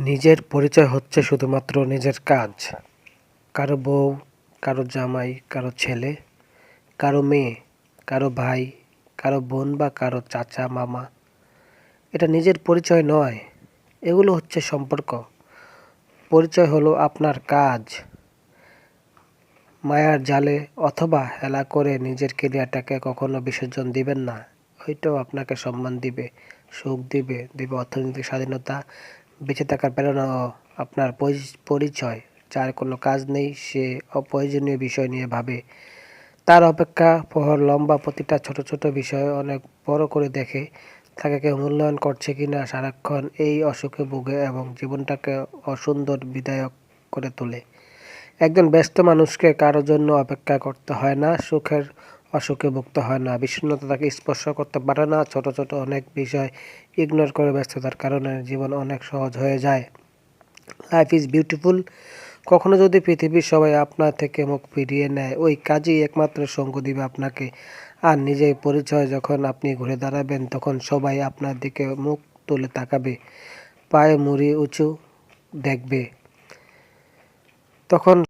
নিজের পরিচয় হচ্ছে শুধুমাত্র নিজের কাজ। কারও বউ, কারও জামাই, কারও ছেলে, কারও মেয়ে, কারও ভাই, কারও বোন বা কারও চাচা, মামা। এটা নিজের পরিচয় নয়, এগুলো হচ্ছে সম্পর্ক। পরিচয় হলো আপনার কাজ। মায়ার জালে অথবা হেলা করে নিজের কেরিয়ারটাকে কখনো বিসর্জন দিবেন না। ওইটাও আপনাকে সম্মান দিবে, সুখ দিবে দিবে অর্থনৈতিক স্বাধীনতা বেঁচে থাকার প্রেরণা ও আপনার পরি- পরিচয়। যার কোনো কাজ নেই, সে অপ্রয়োজনীয় বিষয় নিয়ে ভাবে। তার অপেক্ষা প্রহর লম্বা প্রতিটা ছোট ছোট বিষয় অনেক বড় করে দেখে। তাকে কেউ মূল্যায়ন করছে কিনা সারাক্ষণ এই অসুখে ভুগে এবং জীবনটাকে অসুন্দর বিদায়ক করে তোলে। একজন ব্যস্ত মানুষকে কারোর জন্য অপেক্ষা করতে হয় না। সুখের অসুখে ভুগতে হয় না, বিষণ্ণতা তাকে স্পর্শ করতে পারে না, ছোট ছোট অনেক বিষয় ইগনোর করে ব্যস্ততার কারণে জীবন অনেক সহজ হয়ে যায়। লাইফ ইজ বিউটিফুল কখনো যদি পৃথিবীর সবাই আপনার থেকে মুখ ফিরিয়ে নেয়, ওই কাজই একমাত্র সঙ্গ দিবে আপনাকে। আর নিজের পরিচয় যখন আপনি ঘুরে দাঁড়াবেন, তখন সবাই আপনার দিকে মুখ তুলে তাকাবে, পায়ে মুড়ি উঁচু দেখবে। তখন